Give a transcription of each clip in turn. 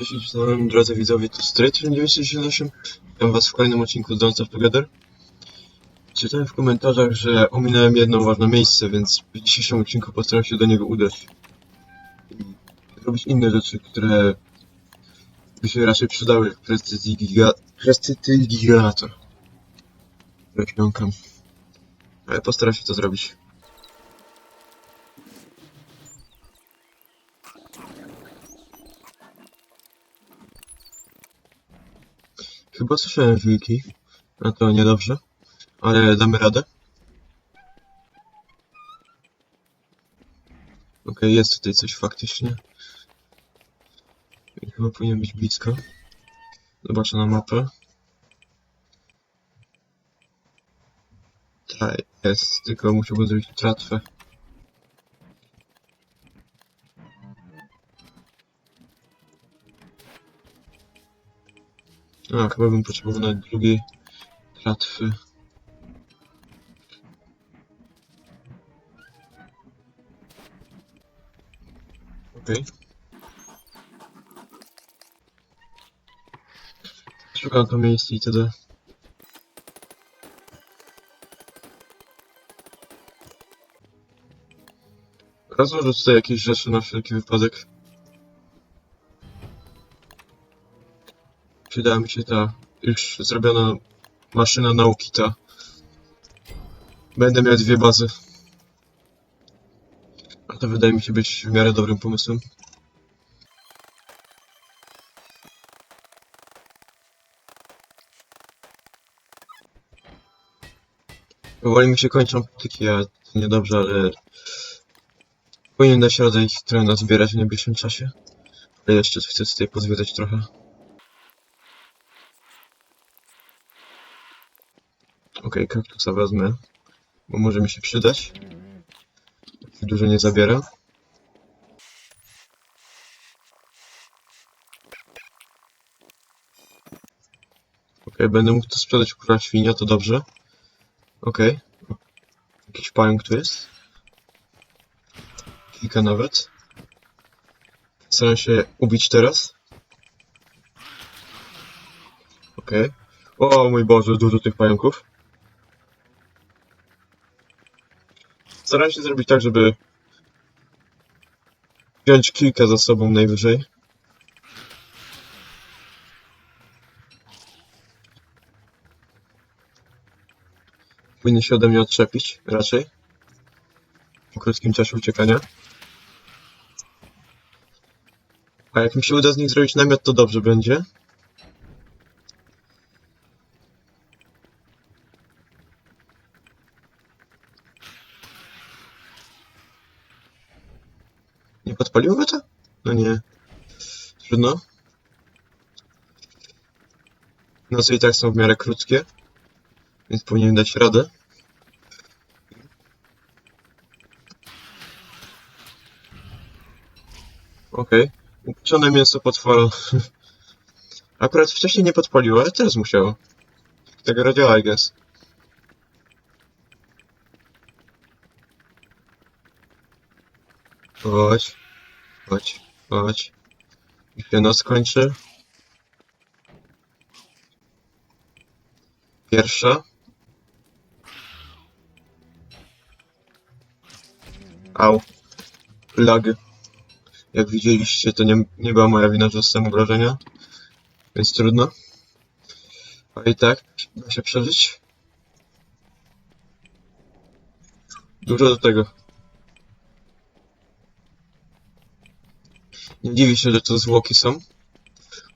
Cześć, czołem, drodzy widzowie, to Stray 1968. Witam was w kolejnym odcinku z Don't Starve Together. Czytałem w komentarzach, że ominąłem jedno ważne miejsce, więc w dzisiejszym odcinku postaram się do niego udać. I robić inne rzeczy, które by się raczej przydały, jak prestigiga... prestigigator. Rośląkam. Ale postaram się to zrobić. Chyba słyszałem wilki. A to niedobrze. Ale damy radę. Okej, jest tutaj coś faktycznie. I Chyba powinien być blisko. Zobaczę na mapę. Tak, jest. Tylko musiałbym zrobić tratwę. A, chyba bym potrzebował drugiej tratwy. Okej. Szukam to miejsce itd. Rozłożę tutaj jakieś rzeczy na wszelki wypadek. Przydała mi się ta już zrobiona maszyna nauki ta. Będę miał dwie bazy. A to wydaje mi się być w miarę dobrym pomysłem. Powoli mi się kończą patyki, a to niedobrze, ale powinien dać radę ich trochę nazbierać w najbliższym czasie. Ale jeszcze chcę tutaj pozwiedzać trochę. Okej, kaktusa wezmę, bo może mi się przydać. Dużo nie zabiera. Okej, będę mógł to sprzedać króla świnia, to dobrze. Okej. Jakiś pająk tu jest. Kilka nawet. Staram się ubić teraz. Okej. O mój Boże, dużo tych pająków. Staram się zrobić tak, żeby wziąć kilka za sobą najwyżej. Powinny się ode mnie odczepić, raczej. Po krótkim czasie uciekania. A jak mi się uda z nich zrobić namiot, to dobrze będzie. Go to? No nie. Trudno. Noce i tak są w miarę krótkie, więc powinien dać radę. Okej. Upieczone mięso potwora. Akurat wcześniej nie podpaliło, ale teraz musiało. Tego radziała, I guess. Chodź. Chodź. Chodź. Niech się noc kończy. Pierwsza. Au. Lag. Jak widzieliście, to nie, nie była moja wina, że dostałem obrażenia. Więc trudno. A i tak, da się przeżyć. Dużo do tego. Nie dziwię się, że to zwłoki są.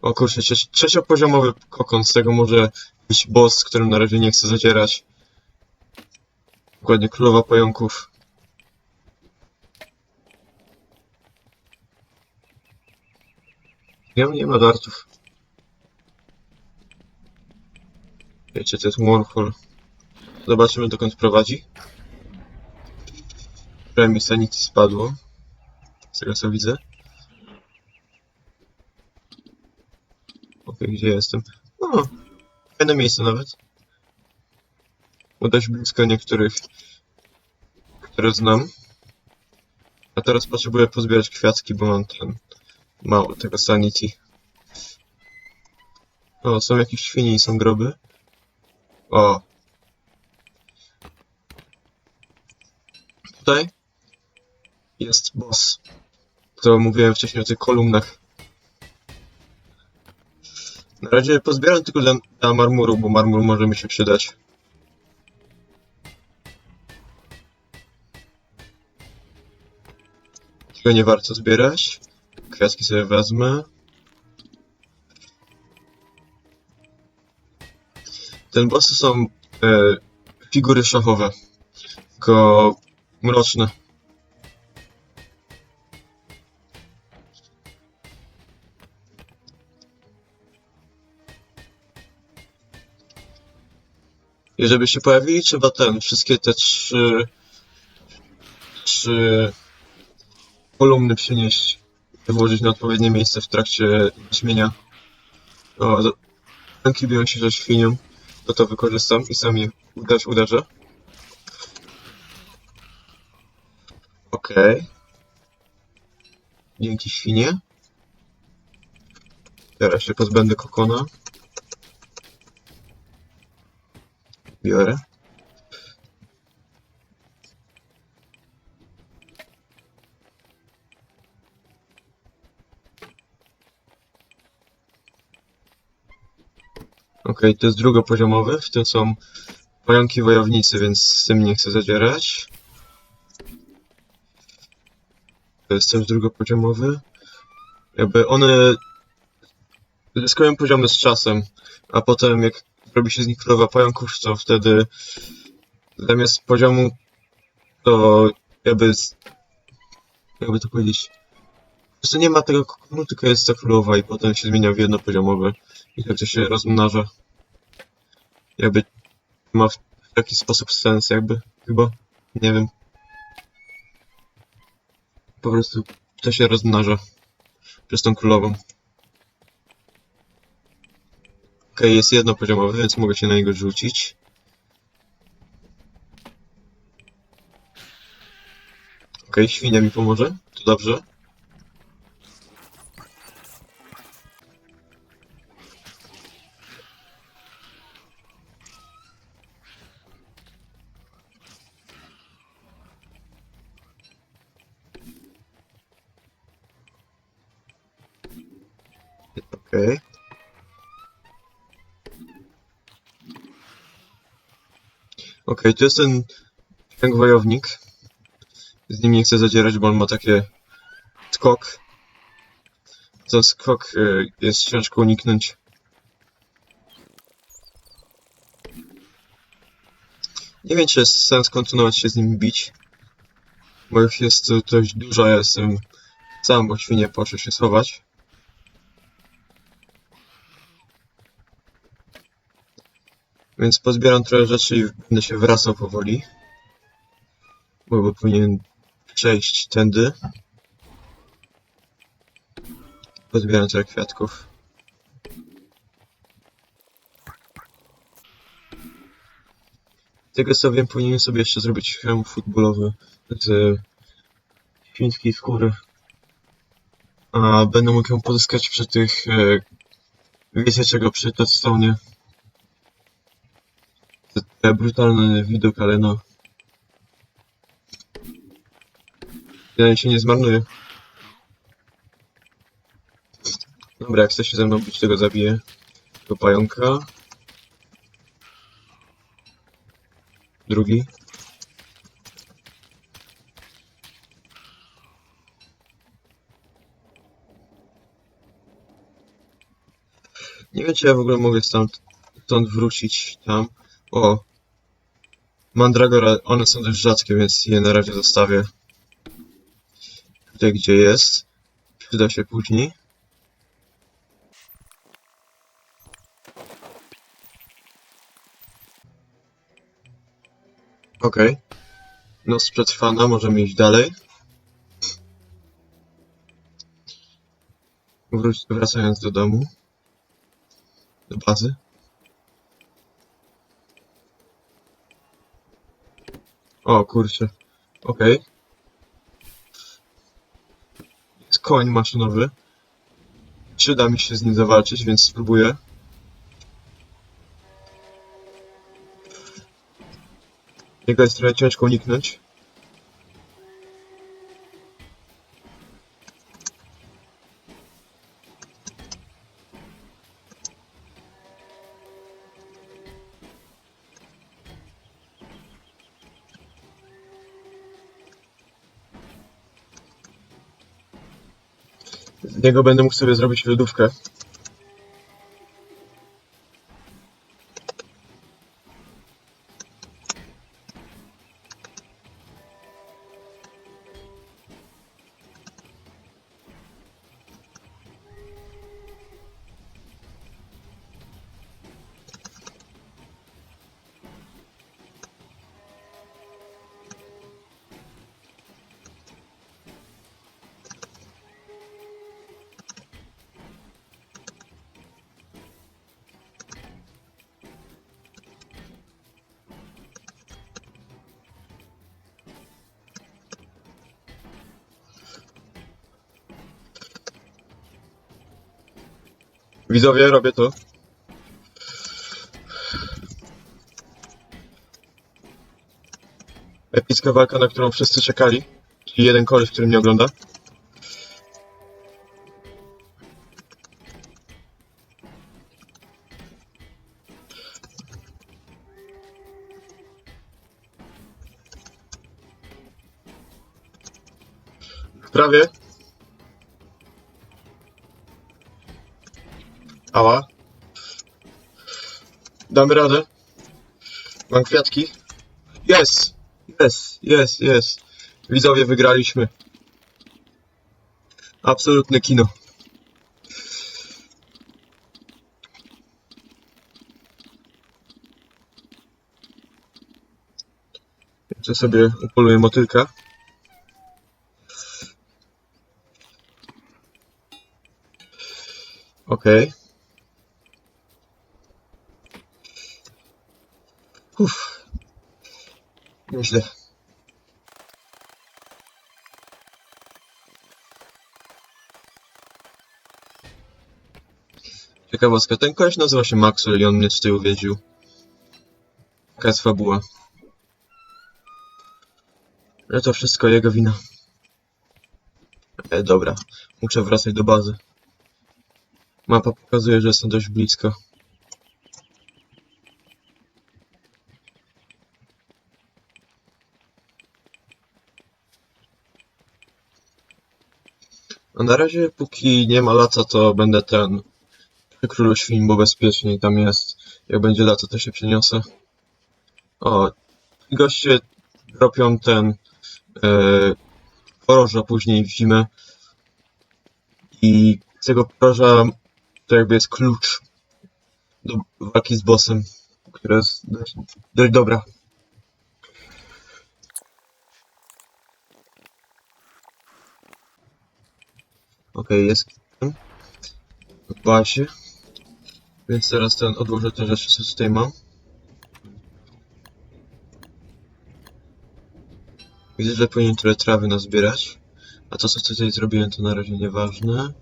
O kurczę, trze- trzeciopoziomowy kokon, z tego może być boss, z którym na razie nie chcę zadzierać. Dokładnie królowa pająków. Nie, nie ma dartów. Wiecie, to jest Warhol. Zobaczymy dokąd prowadzi. Mi sanity spadło. Z tego co widzę. Okej, gdzie jestem? O, fajne miejsce nawet. Bo dość blisko niektórych, które znam. A teraz potrzebuję pozbierać kwiatki, bo mam ten mało tego sanity. O, są jakieś świnie i są groby. O. Tutaj jest boss. To mówiłem wcześniej o tych kolumnach. Na razie pozbieram tylko dla, dla marmuru, bo marmur może mi się przydać. Tego nie warto zbierać. Kwiatki sobie wezmę. Ten boss są e, figury szachowe. Tylko mroczne. I żeby się pojawili, trzeba ten, wszystkie te trzy, trzy kolumny przynieść, włożyć na odpowiednie miejsce w trakcie śmienia. O, ręki biją się ze świnią, to to wykorzystam i sam je uderz, uderzę. Okej. Dzięki świnie. Teraz się pozbędę kokona. Biorę. Okej, to jest drugopoziomowy, w tym są pająki wojownicy, więc z tym nie chcę zadzierać. To jest też drugopoziomowy. Jakby one zyskują poziomy z czasem, a potem jak robi się z nich królowa pająków, to wtedy zamiast poziomu to jakby jakby to powiedzieć po prostu nie ma tego kokonu, tylko jest ta królowa i potem się zmienia w jednopoziomowy i tak to się rozmnaża. Jakby ma w taki sposób sens jakby, chyba. Nie wiem. Po prostu to się rozmnaża przez tą królową. Okej, jest jednopoziomowy, więc mogę się na niego rzucić. Okej, świnia mi pomoże. To dobrze. Okej, to jest ten pająk wojownik. Z nim nie chcę zadzierać, bo on ma takie skok. Za skok y, jest ciężko uniknąć. Nie wiem, czy jest sens kontynuować się z nim bić. Bo już jest dość dużo, ja jestem sam, bo świnie poszły się schować. Więc pozbieram trochę rzeczy i będę się wracał powoli. Bo powinien przejść tędy. Pozbieram trochę kwiatków. Tego co wiem, powinienem sobie jeszcze zrobić hełm futbolowy z świńskiej skóry. A będę mógł ją pozyskać przy tych... E, wiecie czego? Przy Touchstone'ie. To brutalny widok, ale no. Ja się nie zmarnuje. Dobra, jak chce się ze mną bić, tego zabiję. Do pająka. Drugi. Nie wiem, czy ja w ogóle mogę stąd, stąd wrócić tam. O! Mandragora, one są dość rzadkie, więc je na razie zostawię. Tutaj, gdzie jest. Przyda się później. Okej. Noc przetrwana, możemy iść dalej. Wróć, wracając do domu. Do bazy. O kurczę. Okej. Okay. Jest koń maszynowy. Czy da mi się z nim zawalczyć, więc spróbuję. Jego jest trochę ciężko uniknąć. Niego będę mógł sobie zrobić lodówkę. Widzowie, robię to. Epicka walka, na którą wszyscy czekali. Czyli jeden koleś, który mnie ogląda. Prawie. Ała. Damy radę. Mam kwiatki. Jest! Jest, jest, jest. Widzowie, wygraliśmy. Absolutne kino. Jeszcze sobie upoluję motylka. Okej. Uff. Nieźle. Ciekawostka, ten koleś nazywa się Maxwell i on mnie tutaj uwiedził. Taka jest fabuła. Ale to wszystko jego wina. E, dobra, muszę wracać do bazy. Mapa pokazuje, że jestem dość blisko. Na razie, póki nie ma lata, to będę ten przy Królu Świń, bo bezpieczniej tam jest. Jak będzie lato, to się przeniosę. O, goście robią ten e, poroża później w zimę. I z tego poroża to jakby jest klucz do walki z bossem, która jest dość, dość dobra. Okej, jest w bazie. Więc teraz ten odłożę te rzeczy, co tutaj mam. Widzę, że powinien tyle trawy nazbierać. A to, co tutaj zrobiłem, to na razie nieważne.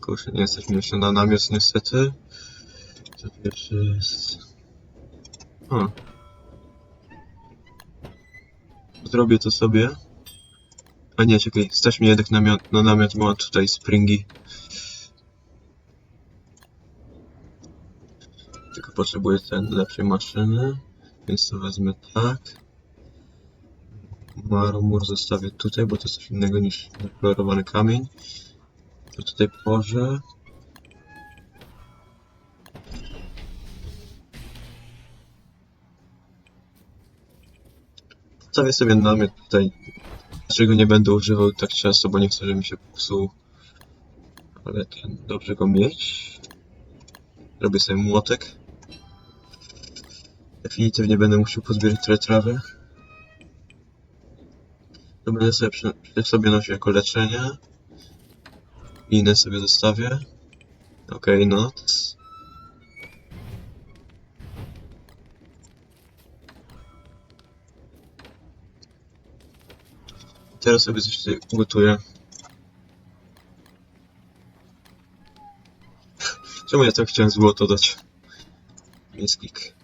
Kurczę, nie jesteśmy jeszcze na namiot, niestety. Co jeszcze jest? A. Zrobię to sobie. A nie, czekaj, stać mi jednak namiot, na namiot, bo mam tutaj springi. Tylko potrzebuję ten lepszej maszyny, więc to wezmę tak. Marmur zostawię tutaj, bo to jest coś innego niż dekolorowany kamień. To tutaj położę. Zostawię sobie namiot tutaj, czego nie będę używał tak często, bo nie chcę, żeby mi się popsuł. Ale ten, dobrze go mieć. Robię sobie młotek. Definitywnie będę musiał pozbierać tyle trawy. To będę sobie przy, przy sobie nosił jako leczenie. Inne sobie zostawię. Okej, no. Teraz sobie coś tutaj ugotuję. Czemu ja tak chciałem złoto dać? Misklik.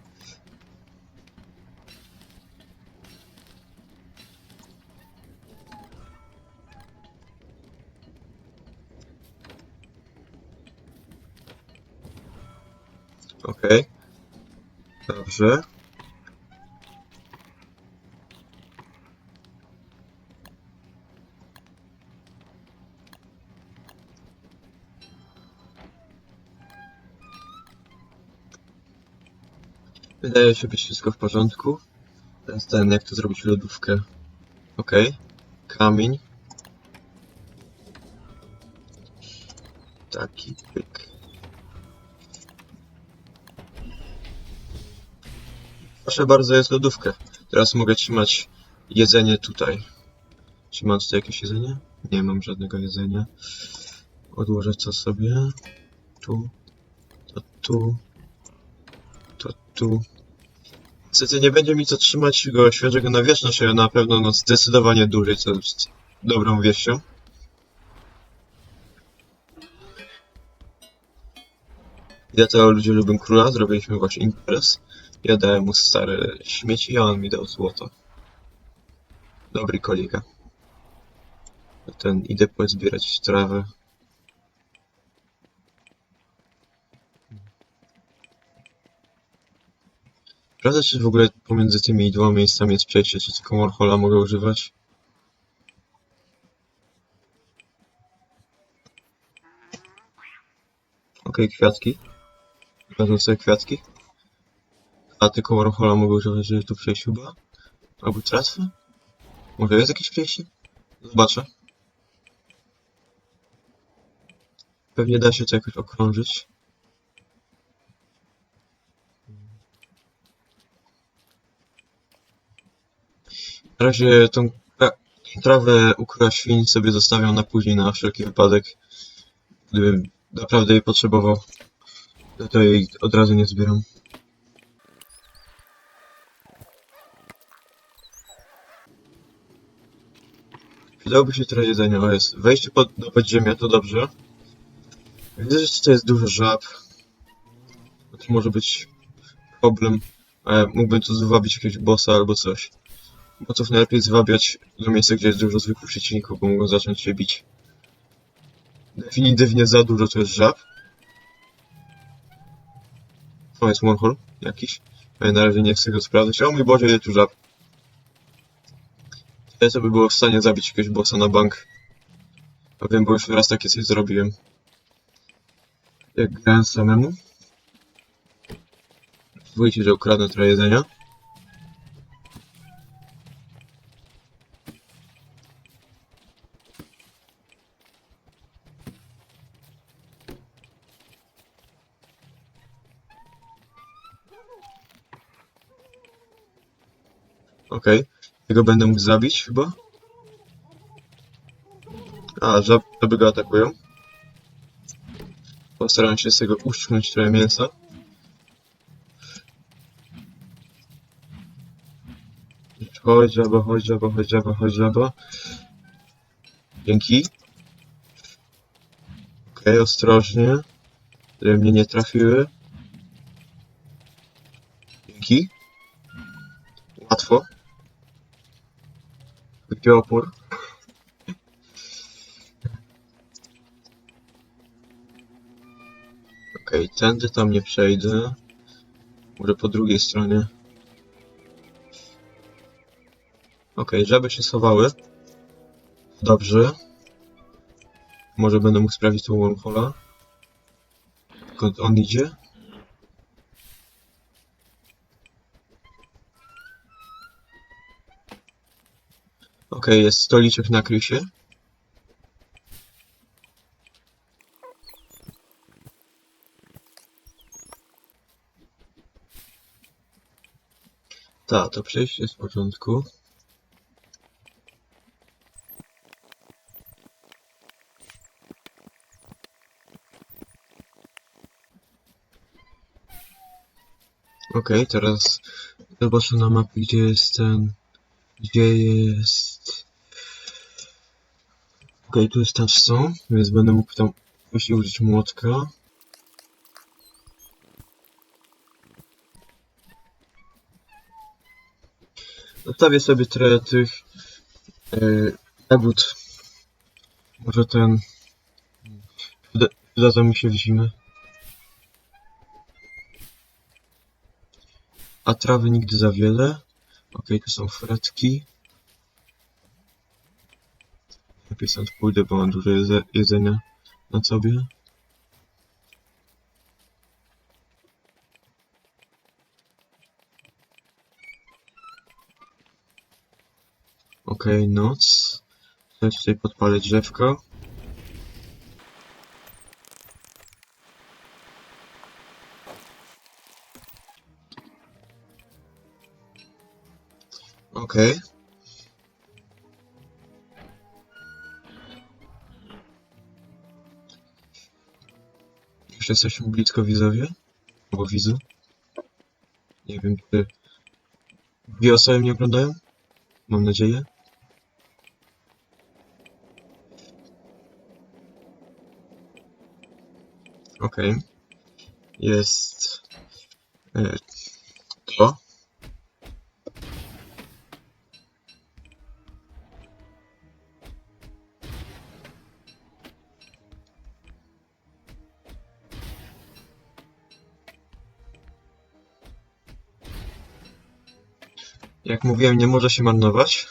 Okej. Dobrze. Wydaje się być wszystko w porządku. Teraz ten, jak to zrobić lodówkę. Okej. Kamień. Taki pyk. Proszę bardzo, jest lodówka. Teraz mogę trzymać jedzenie tutaj. Czy mam tutaj jakieś jedzenie? Nie mam żadnego jedzenia. Odłożę to sobie. Tu. To tu. To tu. Niestety nie będzie mi co trzymać go świeżego na wieczność, ale na pewno no zdecydowanie dłużej, co jest dobrą wieścią. Ja to ludzie lubią króla, zrobiliśmy właśnie imprez. Ja dałem mu stare śmieci, a on mi dał złoto. Dobry kolega. Ten, idę pozbierać trawę. Prawda, czy w ogóle pomiędzy tymi dwoma miejscami jest przejście, czy tylko Warhola mogę używać? Okej, kwiatki. Wezmę sobie kwiatki. A tylko Warhola mogę używać, żeby tu przejść chyba? Albo tratwę? Może jest jakieś przejście? Zobaczę. Pewnie da się to jakoś okrążyć. Razie tą tra- trawę ukryła świń sobie zostawiam na później na wszelki wypadek. Gdybym naprawdę jej potrzebował, no to jej od razu nie zbieram. Przydałoby się trochę jedzenia, ale jest wejście pod, do podziemia, to dobrze. Widzę, że tutaj jest dużo żab. To może być problem, ale mógłbym tu zwabić jakiegoś bossa albo coś. Bossów najlepiej zwabiać do miejsca, gdzie jest dużo zwykłych przeciwników, bo mogą zacząć się bić. Definitywnie za dużo to jest żab. To jest Warhol jakiś. Ale na razie nie chcę go sprawdzać. O mój Boże, ile tu żab. Ja to by było w stanie zabić jakiegoś bossa na bank. A wiem, bo już raz takie coś zrobiłem. Jak grałem samemu. Pozwólcie, że ukradnę trochę jedzenia. Okej. Tego będę mógł zabić chyba? A, żab, żaby go atakują. Postaram się z tego uszczknąć trochę mięsa. Chodź żaba, chodź żaba, chodź żaba, chodź żaba. Dzięki. Okej, ostrożnie. Żeby mnie nie trafiły. Dzięki. Gdzie opór? Okej, tędy tam nie przejdę. Może po drugiej stronie. Okej, żaby się schowały. Dobrze. Może będę mógł sprawdzić tą wormhola. Skąd on idzie? Okej, jest stoliczek na krysie. Tak, to przejście w porządku. Okej, teraz zobaczę na mapie, gdzie jest ten... Gdzie jest tu jest tasso, więc będę mógł tam użyć młotka. Zostawię sobie trochę tych yy. Może ten... Przyda mi się w zimę. A trawy nigdy za wiele. Ok, to są fretki. Lepiej stąd pójdę, bo mam dużo jedzenia na sobie. Okej, noc. Chcę tutaj podpalę drzewko. Okej. Już jesteśmy blisko widzowie. Albo widzu. Nie wiem, czy dwie osoby mnie oglądają. Mam nadzieję. Okej. Jest... Jak mówiłem, nie może się marnować.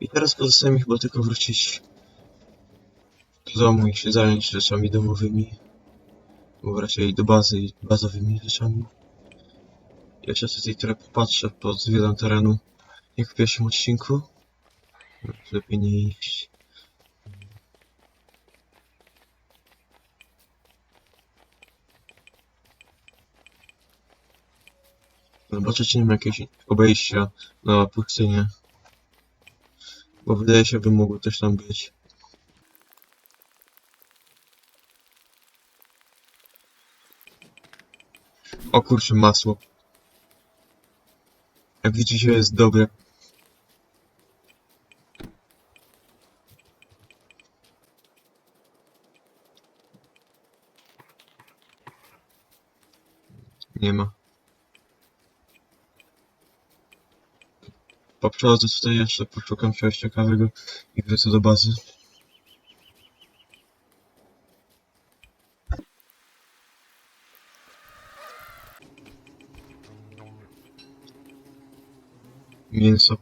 I teraz pozostaje mi chyba tylko wrócić do domu i się zająć rzeczami domowymi. Bo raczej do bazy i bazowymi rzeczami. Jeszcze tutaj trochę popatrzę, podzwiedzam terenu. Jak w pierwszym odcinku. Lepiej nie iść. Zobaczę, czy nie ma jakiegoś obejścia na pustynię. Bo wydaje się, by mogło też tam być. O kurczę, masło. Jak widzicie, jest dobre. Nie ma. Poprowadzę tutaj jeszcze, poszukam czegoś ciekawego i wrócę do bazy. Mięso.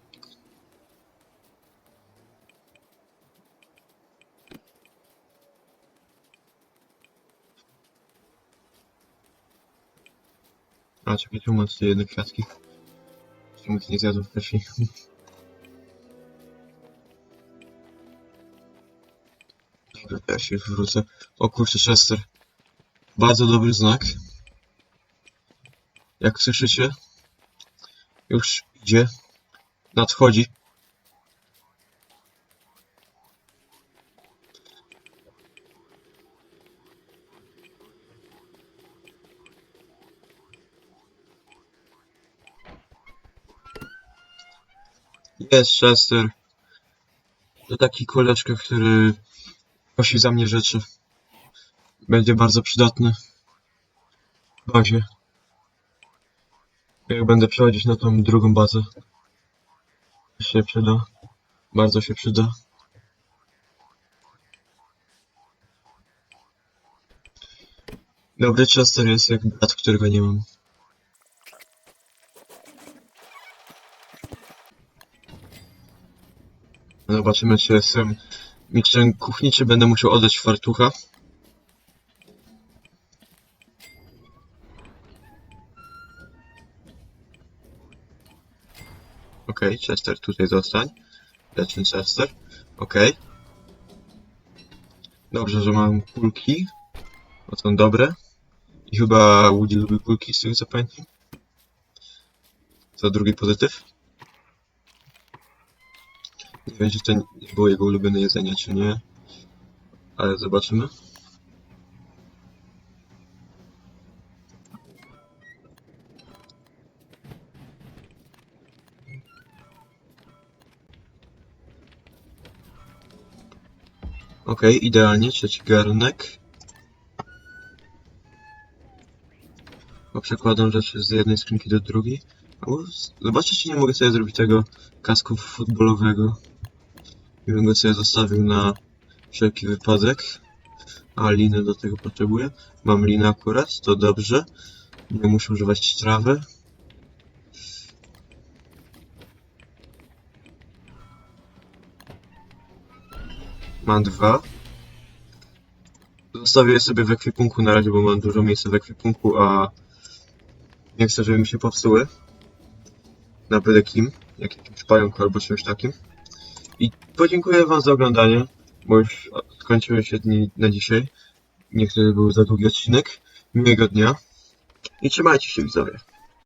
A, czekaj, tu mam tutaj jedne kwiatki. Ich nie zjadłem wcześniej? Dobra, ja się wrócę. O kurczę, Chester. Bardzo dobry znak. Jak słyszycie, już idzie. Nadchodzi. Jest Chester. To taki koleżka, który prosi za mnie rzeczy. Będzie bardzo przydatny w bazie. Jak będę przechodzić na tą drugą bazę. Się przyda. Bardzo się przyda. Dobry Chester jest jak brat, którego nie mam. Zobaczymy, czy jestem mistrzem kuchni, czy będę musiał oddać fartucha. Okej, Chester tutaj zostań. Leczny Chester. Okej. Dobrze, że mam kulki. Bo są dobre. I chyba Woody lubi kulki, z tego co pamiętam. To drugi pozytyw. Nie wiem, czy to było jego ulubione jedzenie, czy nie. Ale zobaczymy. Okej, idealnie, trzeci garnek. Poprzekładam rzeczy z jednej skrzynki do drugiej. Zobaczcie, czy nie mogę sobie zrobić tego kasku futbolowego. I bym go sobie zostawił na wszelki wypadek. A liny do tego potrzebuję. Mam linę akurat, to dobrze. Nie muszę używać trawy. Mam dwa. Zostawię je sobie w ekwipunku na razie, bo mam dużo miejsca w ekwipunku, a nie chcę, żeby mi się popsuły. Na byle kim, jak jakimś pająku albo czymś takim. Podziękuję wam za oglądanie, bo już skończyły się dni na dzisiaj. Nie chcę, żeby był za długi odcinek. Miłego dnia. I trzymajcie się widzowie.